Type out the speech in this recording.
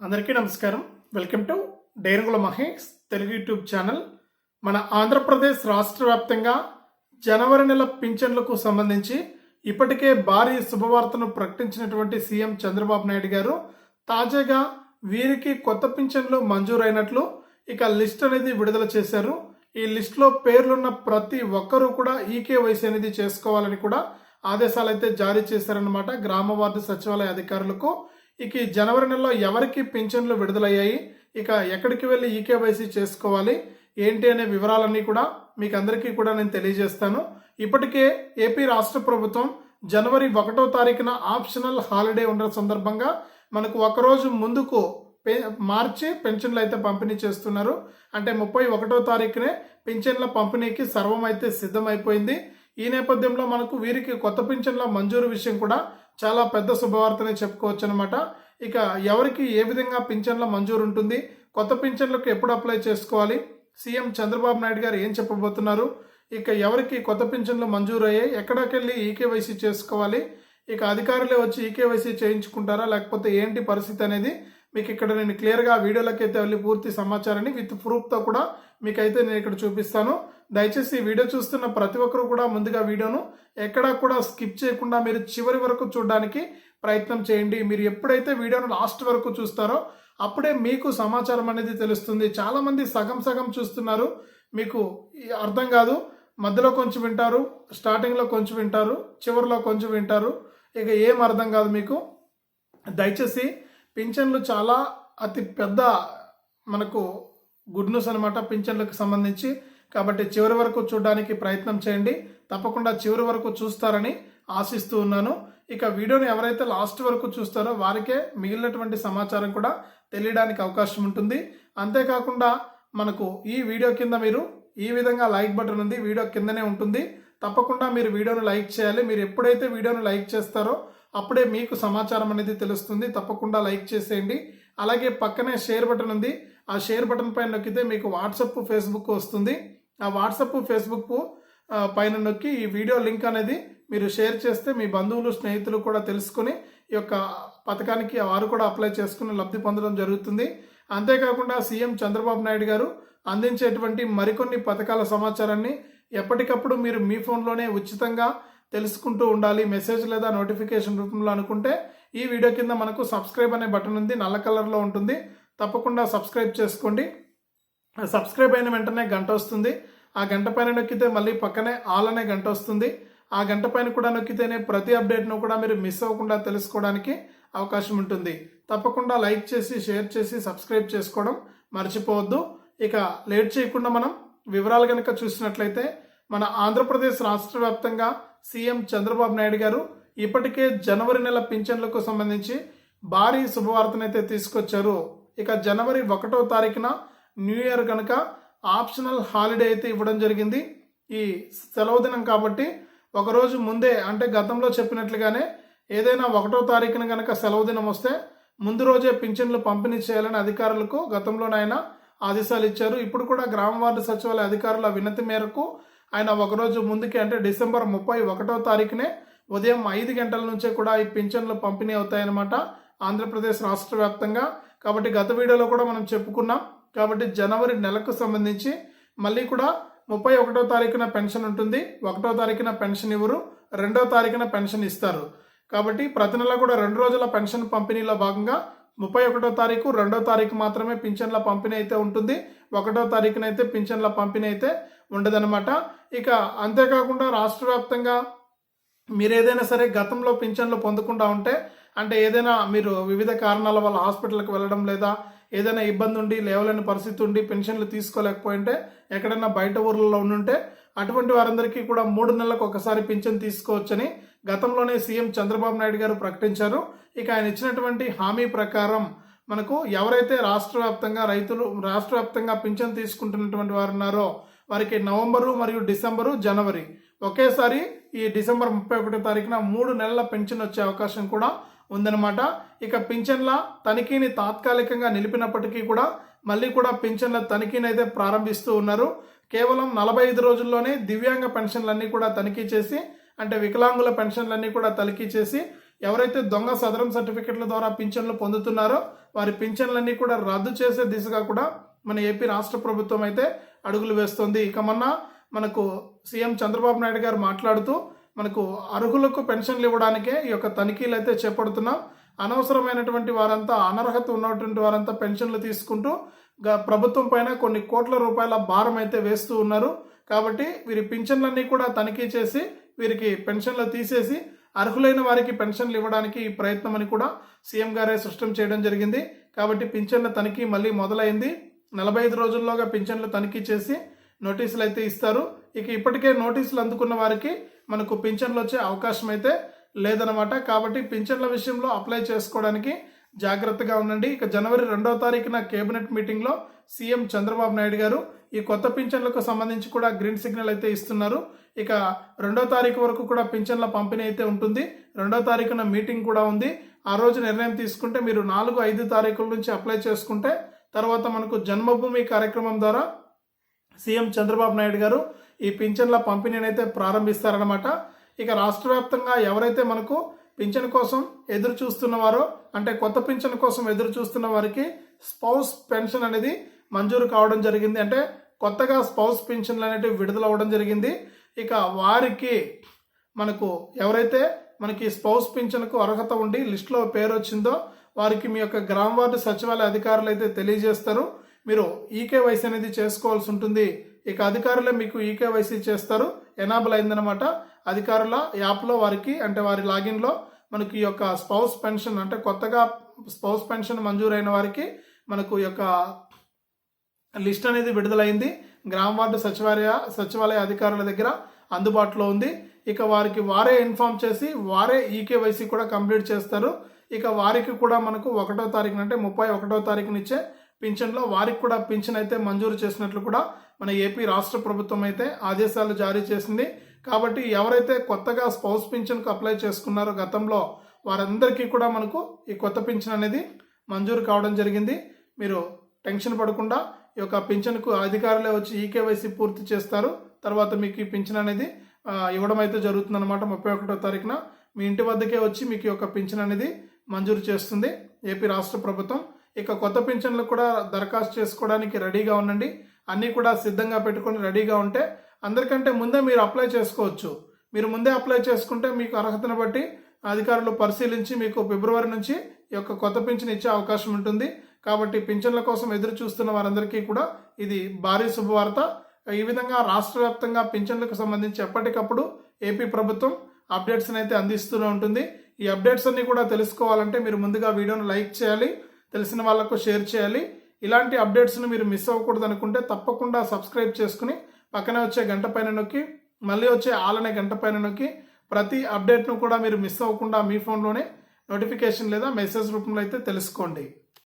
అందరికీ నమస్కారం. Welcome to డైరంగుల మహేష్ తెలుగు యూట్యూబ్ ఛానల్. మన ఆంధ్రప్రదేశ్ రాష్ట్ర వ్యాప్తంగా జనవరి నెల పింఛన్లకు సంబంధించి ఇప్పటికే భారీ శుభవార్తను ప్రకటించినటువంటి సీఎం చంద్రబాబు నాయుడు గారు తాజాగా వీరికి కొత్త పింఛన్లు మంజూరైనట్లు ఇక లిస్ట్ అనేది విడుదల చేశారు. ఈ లిస్టులో పేర్లున్న ప్రతి ఒక్కరూ కూడా ఈకేవైసీ అనేది చేసుకోవాలని కూడా ఆదేశాలు అయితే జారీ చేశారనమాట గ్రామ వార్డు సచివాలయ అధికారులకు. ఇక ఈ జనవరి నెలలో ఎవరికి పింఛన్లు విడుదలయ్యాయి? ఇక ఎక్కడికి వెళ్ళి ఈకేవైసీ చేసుకోవాలి? ఏంటి అనే వివరాలన్నీ కూడా మీకు అందరికీ కూడా నేను తెలియజేస్తాను. ఇప్పటికే ఏపీ రాష్ట్ర ప్రభుత్వం జనవరి ఒకటో తారీఖున ఆప్షనల్ హాలిడే ఉన్న సందర్భంగా మనకు ఒకరోజు ముందుకు పే మార్చి పెన్షన్లు అయితే పంపిణీ చేస్తున్నారు. అంటే ముప్పై ఒకటో తారీఖునే పింఛన్ల పంపిణీకి సర్వం అయితే సిద్ధమైపోయింది. ఈ నేపథ్యంలో మనకు వీరికి కొత్త పింఛన్ల మంజూరు విషయం కూడా చాలా పెద్ద శుభవార్తనే చెప్పుకోవచ్చు అనమాట ఇక ఎవరికి ఏ విధంగా పింఛన్ల మంజూరు ఉంటుంది కొత్త పింఛన్లకు ఎప్పుడు అప్లై చేసుకోవాలి సీఎం చంద్రబాబు నాయుడు గారు ఏం చెప్పబోతున్నారు ఇక ఎవరికి కొత్త పింఛన్లు మంజూరు అయ్యాయి ఎక్కడికెళ్ళి ఈకేవైసీ చేసుకోవాలి ఇక అధికారులే వచ్చి ఈకేవైసీ చేయించుకుంటారా లేకపోతే ఏంటి పరిస్థితి అనేది మీకు ఇక్కడ నేను క్లియర్గా వీడియోలోకి అయితే వెళ్ళి పూర్తి సమాచారాన్ని విత్ ప్రూఫ్తో కూడా మీకైతే నేను ఇక్కడ చూపిస్తాను. దయచేసి ఈ వీడియో చూస్తున్న ప్రతి ఒక్కరు కూడా ముందుగా వీడియోను ఎక్కడా కూడా స్కిప్ చేయకుండా మీరు చివరి వరకు చూడడానికి ప్రయత్నం చేయండి. మీరు ఎప్పుడైతే వీడియోను లాస్ట్ వరకు చూస్తారో అప్పుడే మీకు సమాచారం అనేది తెలుస్తుంది. చాలామంది సగం సగం చూస్తున్నారు. మీకు అర్థం కాదు. మధ్యలో కొంచెం వింటారు స్టార్టింగ్లో కొంచెం వింటారు చివరిలో కొంచెం వింటారు. ఇక ఏం అర్థం కాదు మీకు. దయచేసి పింఛన్లు చాలా అతి పెద్ద మనకు గుడ్ న్యూస్ అనమాట పింఛన్లకు సంబంధించి. కాబట్టి చివరి వరకు చూడడానికి ప్రయత్నం చేయండి. తప్పకుండా చివరి వరకు చూస్తారని ఆశిస్తూ ఉన్నాను. ఇక వీడియోని ఎవరైతే లాస్ట్ వరకు చూస్తారో వారికే మిగిలినటువంటి సమాచారం కూడా తెలియడానికి అవకాశం ఉంటుంది. అంతేకాకుండా మనకు ఈ వీడియో కింద మీరు ఈ విధంగా లైక్ బటన్ ఉంది వీడియో కిందనే ఉంటుంది. తప్పకుండా మీరు వీడియోను లైక్ చేయాలి. మీరు ఎప్పుడైతే వీడియోను లైక్ చేస్తారో అప్పుడే మీకు సమాచారం అనేది తెలుస్తుంది. తప్పకుండా లైక్ చేసేయండి. అలాగే పక్కనే షేర్ బటన్ ఉంది. ఆ షేర్ బటన్ పైన నొక్కితే మీకు వాట్సప్ ఫేస్బుక్ వస్తుంది. ఆ వాట్సప్ ఫేస్బుక్ పైన నొక్కి ఈ వీడియో లింక్ అనేది మీరు షేర్ చేస్తే మీ బంధువులు స్నేహితులు కూడా తెలుసుకొని ఈ యొక్క పథకానికి వారు కూడా అప్లై చేసుకుని లబ్ధి పొందడం జరుగుతుంది. అంతేకాకుండా సీఎం చంద్రబాబు నాయుడు గారు అందించేటువంటి మరికొన్ని పథకాల సమాచారాన్ని ఎప్పటికప్పుడు మీరు మీ ఫోన్లోనే ఉచితంగా తెలుసుకుంటూ ఉండాలి మెసేజ్ లేదా నోటిఫికేషన్ రూపంలో అనుకుంటే ఈ వీడియో కింద మనకు సబ్స్క్రైబ్ అనే బటన్ ఉంది నల్ల కలర్లో ఉంటుంది. తప్పకుండా సబ్స్క్రైబ్ చేసుకోండి. సబ్స్క్రైబ్ అయిన వెంటనే గంట వస్తుంది. ఆ గంట పైన నొక్కితే మళ్ళీ పక్కనే ఆల్ అనే గంట వస్తుంది. ఆ గంట పైన కూడా నొక్కితేనే ప్రతి అప్డేట్ను కూడా మీరు మిస్ అవ్వకుండా తెలుసుకోవడానికి అవకాశం ఉంటుంది. తప్పకుండా లైక్ చేసి షేర్ చేసి సబ్స్క్రైబ్ చేసుకోవడం మర్చిపోవద్దు. ఇక లేట్ చేయకుండా మనం వివరాలు కనుక చూసినట్లయితే మన ఆంధ్రప్రదేశ్ రాష్ట్ర వ్యాప్తంగా సీఎం చంద్రబాబు నాయుడు గారు ఇప్పటికే జనవరి నెల పింఛన్లకు సంబంధించి భారీ శుభవార్తనైతే తీసుకొచ్చారు. ఇక జనవరి ఒకటో తారీఖున న్యూ ఇయర్ కనుక ఆప్షనల్ హాలిడే అయితే ఇవ్వడం జరిగింది. ఈ సెలవు దినం కాబట్టి ఒకరోజు ముందే అంటే గతంలో చెప్పినట్లుగానే ఏదైనా ఒకటో తారీఖున కనుక సెలవు దినం వస్తే ముందు రోజే పింఛన్లు పంపిణీ చేయాలని అధికారులకు గతంలోనైనా ఆదేశాలు ఇచ్చారు. ఇప్పుడు కూడా గ్రామ వార్డు సచివాలయ అధికారుల వినతి మేరకు ఆయన ఒకరోజు ముందుకి అంటే డిసెంబర్ ముప్పై ఒకటో తారీఖునే ఉదయం ఐదు గంటల నుంచే కూడా ఈ పింఛన్లు పంపిణీ అవుతాయన్నమాట ఆంధ్రప్రదేశ్ రాష్ట్ర వ్యాప్తంగా. కాబట్టి గత వీడియోలో కూడా మనం చెప్పుకున్నాం. కాబట్టి జనవరి నెలకు సంబంధించి మళ్ళీ కూడా ముప్పై ఒకటో తారీఖున పెన్షన్ ఉంటుంది. ఒకటో తారీఖున పెన్షన్ ఇవ్వరు. రెండో తారీఖున పెన్షన్ ఇస్తారు. కాబట్టి ప్రతి నెల కూడా రెండు రోజుల పెన్షన్ పంపిణీలో భాగంగా ముప్పై ఒకటో తారీఖు రెండో తారీఖు మాత్రమే పింఛన్ల పంపిణీ అయితే ఉంటుంది. ఒకటో తారీఖున అయితే పింఛన్ల పంపిణీ అయితే ఉండదన్నమాట. ఇక అంతేకాకుండా రాష్ట్ర వ్యాప్తంగా మీరు ఏదైనా సరే గతంలో పింఛన్లు పొందకుండా ఉంటే అంటే ఏదైనా మీరు వివిధ కారణాల వల్ల హాస్పిటల్కి వెళ్ళడం లేదా ఏదైనా ఇబ్బంది ఉండి లేవలేని పరిస్థితి ఉండి పెన్షన్లు తీసుకోలేకపోయింటే ఎక్కడైనా బయట ఊర్లలో ఉండుంటే అటువంటి వారందరికీ కూడా మూడు నెలలకు ఒకసారి పింఛన్ తీసుకోవచ్చని గతంలోనే సీఎం చంద్రబాబు నాయుడు గారు ప్రకటించారు. ఇక ఆయన ఇచ్చినటువంటి హామీ ప్రకారం మనకు ఎవరైతే రాష్ట్ర వ్యాప్తంగా రైతులు రాష్ట్ర వ్యాప్తంగా పింఛన్ తీసుకుంటున్నటువంటి వారు ఉన్నారో వారికి నవంబరు మరియు డిసెంబరు జనవరి. ఒకేసారి ఈ డిసెంబర్ ముప్పై ఒకటో తారీఖున మూడు నెలల పెన్షన్ వచ్చే అవకాశం కూడా ఉందన్నమాట. ఇక పింఛన్ల తనిఖీని తాత్కాలికంగా నిలిపినప్పటికీ కూడా మళ్ళీ కూడా పింఛన్ల తనిఖీని అయితే ప్రారంభిస్తూ ఉన్నారు. కేవలం నలభై ఐదు రోజుల్లోనే దివ్యాంగ పెన్షన్లన్నీ కూడా తనిఖీ చేసి అంటే వికలాంగుల పెన్షన్లన్నీ కూడా తనిఖీ చేసి ఎవరైతే దొంగ సదరం సర్టిఫికెట్ల ద్వారా పింఛన్లు పొందుతున్నారో వారి పింఛన్లన్నీ కూడా రద్దు చేసే దిశగా కూడా మన ఏపీ రాష్ట్ర ప్రభుత్వం అయితే అడుగులు వేస్తోంది. ఇక మొన్న మనకు సీఎం చంద్రబాబు నాయుడు గారు మాట్లాడుతూ మనకు అర్హులకు పెన్షన్లు ఇవ్వడానికే ఈ యొక్క తనిఖీలు అయితే చేపడుతున్నాం. అనవసరమైనటువంటి వారంతా అనర్హత ఉన్నటువంటి వారంతా పెన్షన్లు తీసుకుంటూ ప్రభుత్వం పైన కొన్ని కోట్ల రూపాయల భారం అయితే వేస్తూ ఉన్నారు. కాబట్టి వీరి పింఛన్లన్నీ కూడా తనిఖీ చేసి వీరికి పెన్షన్లు తీసేసి అర్హులైన వారికి పెన్షన్లు ఇవ్వడానికి ఈ ప్రయత్నం అని కూడా సీఎం గారే స్పష్టం చేయడం జరిగింది. కాబట్టి పింఛన్ల తనిఖీ మళ్ళీ మొదలైంది. నలభై ఐదు రోజుల్లోగా పింఛన్లు తనిఖీ చేసి నోటీసులు అయితే ఇస్తారు. ఇక ఇప్పటికే నోటీసులు అందుకున్న వారికి మనకు పింఛన్లు వచ్చే అవకాశం అయితే లేదనమాట కాబట్టి పింఛన్ల విషయంలో అప్లై చేసుకోవడానికి జాగ్రత్తగా ఉండండి. ఇక జనవరి రెండవ తారీఖున కేబినెట్ మీటింగ్లో సీఎం చంద్రబాబు నాయుడు గారు ఈ కొత్త పింఛన్లకు సంబంధించి కూడా గ్రీన్ సిగ్నల్ అయితే ఇస్తున్నారు. ఇక రెండో తారీఖు వరకు కూడా పింఛన్ల పంపిణీ అయితే ఉంటుంది. రెండో తారీఖున మీటింగ్ కూడా ఉంది. ఆ రోజు నిర్ణయం తీసుకుంటే మీరు నాలుగు ఐదు తారీఖుల నుంచి అప్లై చేసుకుంటే తర్వాత మనకు జన్మభూమి కార్యక్రమం ద్వారా సీఎం చంద్రబాబు నాయుడు గారు ఈ పింఛన్ల పంపిణీని అయితే ప్రారంభిస్తారనమాట ఇక రాష్ట్ర వ్యాప్తంగా ఎవరైతే మనకు పింఛన్ కోసం ఎదురు చూస్తున్నవారో అంటే కొత్త పింఛన్ కోసం ఎదురు చూస్తున్న వారికి స్పౌస్ పెన్షన్ అనేది మంజూరు కావడం జరిగింది. అంటే కొత్తగా స్పౌస్ పెన్షన్లు అనేటివి విడుదల అవ్వడం జరిగింది. ఇక వారికి మనకు ఎవరైతే మనకి స్పౌస్ పింఛన్కు అర్హత ఉండి లిస్టులో పేరు వచ్చిందో వారికి మీ యొక్క గ్రామ వార్డు సచివాలయ అధికారులు అయితే తెలియజేస్తారు. మీరు ఈకేవైసీ అనేది చేసుకోవాల్సి ఉంటుంది. ఇక అధికారులే మీకు ఈకేవైసీ చేస్తారు. ఎనాబుల్ అయిందనమాట అధికారుల యాప్లో వారికి అంటే వారి లాగిన్లో మనకి ఈ యొక్క స్పౌస్ పెన్షన్ అంటే కొత్తగా స్పౌస్ పెన్షన్ మంజూరైన వారికి మనకు ఈ యొక్క లిస్ట్ అనేది విడుదలైంది. గ్రామ వార్డు సచివాలయ సచివాలయ అధికారుల దగ్గర అందుబాటులో ఉంది. ఇక వారికి వారే ఇన్ఫామ్ చేసి వారే ఈకేవైసీ కూడా కంప్లీట్ చేస్తారు. ఇక వారికి కూడా మనకు ఒకటో తారీఖున అంటే ముప్పై ఒకటో తారీఖునిచ్చే పింఛన్లో వారికి కూడా పింఛన్ అయితే మంజూరు చేసినట్లు కూడా మన ఏపీ రాష్ట్ర ప్రభుత్వం అయితే ఆదేశాలు జారీ చేసింది. కాబట్టి ఎవరైతే కొత్తగా స్పౌస్ పింఛన్కు అప్లై చేసుకున్నారో గతంలో వారందరికీ కూడా మనకు ఈ కొత్త పింఛన్ అనేది మంజూరు కావడం జరిగింది. మీరు టెన్షన్ పడకుండా ఈ యొక్క పింఛన్కు అధికారులే వచ్చి ఈకేవైసీ పూర్తి చేస్తారు. తర్వాత మీకు ఈ పింఛన్ అనేది ఇవ్వడం అయితే జరుగుతుందన్నమాట. ముప్పై ఒకటో తారీఖున మీ ఇంటి వద్దకే వచ్చి మీకు యొక్క పింఛన్ అనేది మంజూరు చేస్తుంది. ఏపీ రాష్ట్ర ప్రభుత్వం. ఇక కొత్త పింఛన్లు కూడా దరఖాస్తు చేసుకోవడానికి రెడీగా ఉండండి. అన్నీ కూడా సిద్ధంగా పెట్టుకొని రెడీగా ఉంటే అందరికంటే ముందే మీరు అప్లై చేసుకోవచ్చు. మీరు ముందే అప్లై చేసుకుంటే మీకు అర్హతను బట్టి అధికారులు పరిశీలించి మీకు ఫిబ్రవరి నుంచి ఈ యొక్క కొత్త పింఛన్ ఇచ్చే అవకాశం ఉంటుంది. కాబట్టి పింఛన్ల కోసం ఎదురు చూస్తున్న వారందరికీ కూడా ఇది భారీ శుభవార్త. ఈ విధంగా రాష్ట్ర వ్యాప్తంగా పింఛన్లకు సంబంధించి ఎప్పటికప్పుడు ఏపీ ప్రభుత్వం అప్డేట్స్ని అయితే అందిస్తూనే ఉంటుంది. ఈ అప్డేట్స్ అన్ని కూడా తెలుసుకోవాలంటే మీరు ముందుగా వీడియోను లైక్ చేయాలి తెలిసిన వాళ్ళకు షేర్ చేయాలి. ఇలాంటి అప్డేట్స్ని మీరు మిస్ అవ్వకూడదు అనుకుంటే తప్పకుండా సబ్స్క్రైబ్ చేసుకుని పక్కనే వచ్చే గంట పైన నొక్కి మళ్ళీ వచ్చే ఆలనే గంట పైన నొక్కి ప్రతి అప్డేట్ను కూడా మీరు మిస్ అవ్వకుండా మీ ఫోన్లోనే నోటిఫికేషన్ లేదా మెసేజ్ రూపంలో అయితే తెలుసుకోండి.